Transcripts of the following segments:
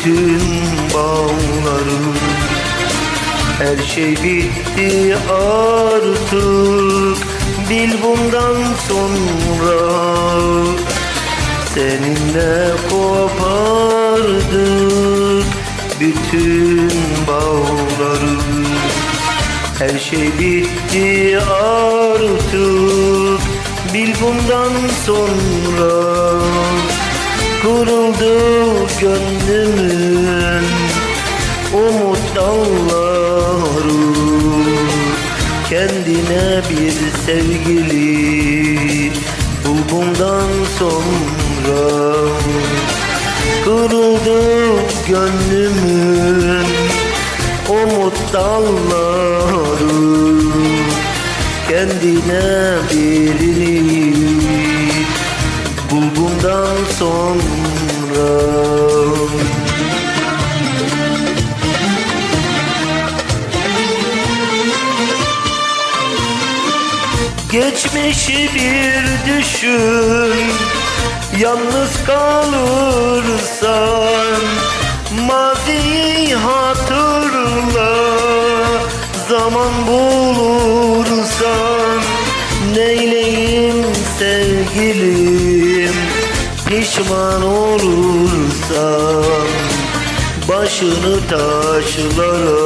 bütün bağlarım Her şey bitti artık. Bil bundan sonra Seninle kopardık. Bütün bağları Her şey bitti artık. Bil bundan sonra Kuruldu gönlümün Umut dalları Kendine bir sevgili Bul bundan sonra. Kırıldı gönlümün Umut dalları Kendine birini Bul bundan sonra. Geçmişi bir düşün Yalnız kalırsan Maziyi hatırla. Zaman bulursan Pişman olursan Başını taşlara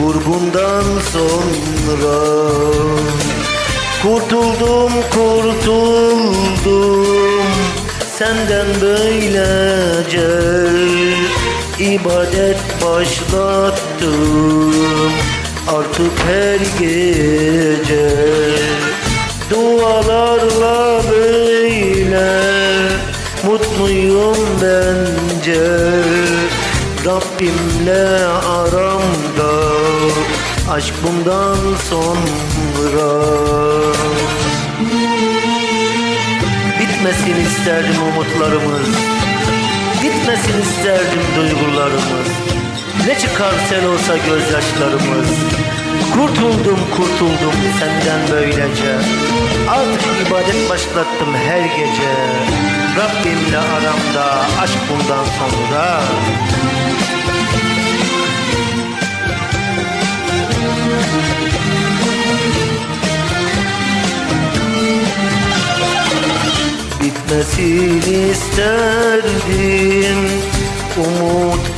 Vur bundan sonra. Kurtuldum kurtuldum Senden böylece ibadet başlattım. Artık her gece Dualarla böyle Mutluyum bence. Rabbimle aramda Aşk bundan sonra. Bitmesin isterdim umutlarımız. Bitmesin isterdim duygularımız. Ne çıkar sel olsa gözyaşlarımız. Kurtuldum kurtuldum senden böylece ibadet başlattım her gece. Rabbimle aramda aşk bundan sonra. Bitmesin isterdim umutlarımız.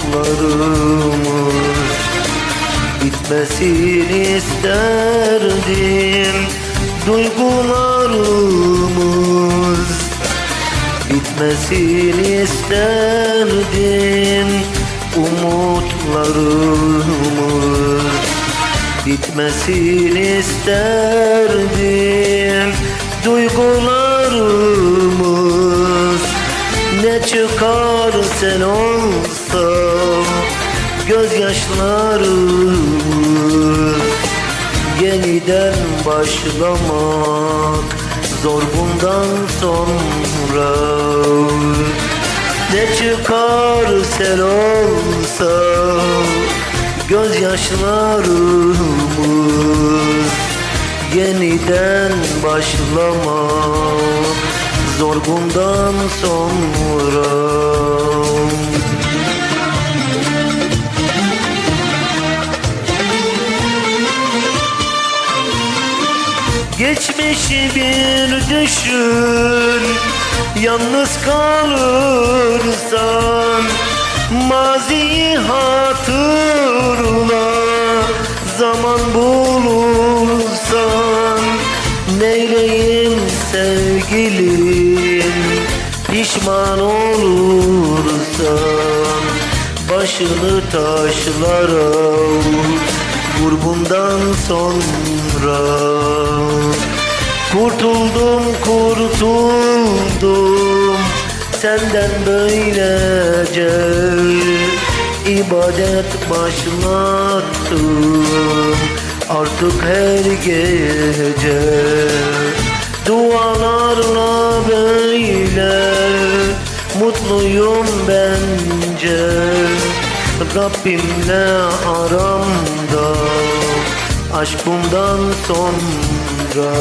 Bitmesin isterdim duygularımız Bitmesin isterdim. Umutlarımız Bitmesin isterdim. Duygularımız Ne çıkar sen olsam gözyaşlarımız Yeniden başlamak zor bundan sonra. Ne çıkar sen olsam gözyaşlarımız. Yeniden başlamak zor bundan sonra Geçmişi bir düşün Yalnız kalırsan Maziyi hatırla Zaman bulursan Neyleyim sevgilim Pişman olursan Başını taşlara Vur bundan sonra. Kurtuldum kurtuldum. Senden böylece ibadet başlattım. Artık her gece Dualarla böyle Mutluyum bence. Rabbimle aramda Aşk bundan sonra